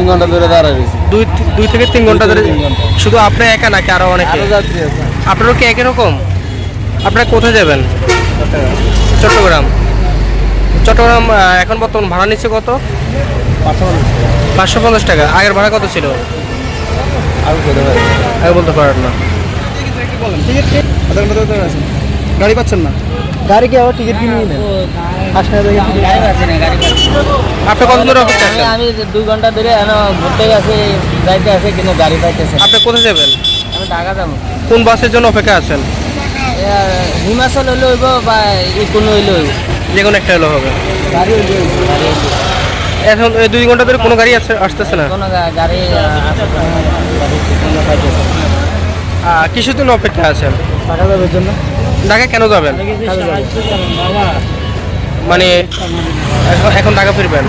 তিন ঘণ্টা ধরে দাঁড়ায় রয়েছি। দুই দুই থেকে তিন ঘণ্টা ধরে শুধু আপনি একা নাকি আরও অনেকে? আরও যাত্রী আছে। আপনারও কি একই রকম? আপনারা কোথায় যাবেন? চট্টগ্রাম। চট্টগ্রাম। এখন বর্তমান ভাড়া নিচ্ছে কত? পাঁচশো পঞ্চাশ। টাকা। আগের ভাড়া কত ছিল? আগে বলতে পারেন না। গাড়ি পাচ্ছেন না? গাড়ি কি আবার টিকিট কিনে দিয়ে টিকিট গাড়ি পাচ্ছি না গাড়ি। আপনি কত দূরে অপেক্ষা আছেন? আমি দুই ঘণ্টা ধরে ঘুরতে গেছে যাইতে আছে কিন্তু গাড়ি পাইতেছে। আপনি কোথায় যাবেন? আমি ঢাকা যাব। কোন বাসের জন্য অপেক্ষা আছেন? হিমাচল হইলে হইব বা ই কোনো হইলে হইব। যে কোনো একটা হলো হবে। গাড়ি হইলে গাড়ি এখন দুই ঘণ্টা ধরে কোনো গাড়ি আসছে আসতেছে না? কোনো গাড়ি কিসের জন্য অপেক্ষা আছেন? টাকা যাবের জন্য। ঢাকা কেন যাবেন? মানে এখন- টাকা ফিরবেন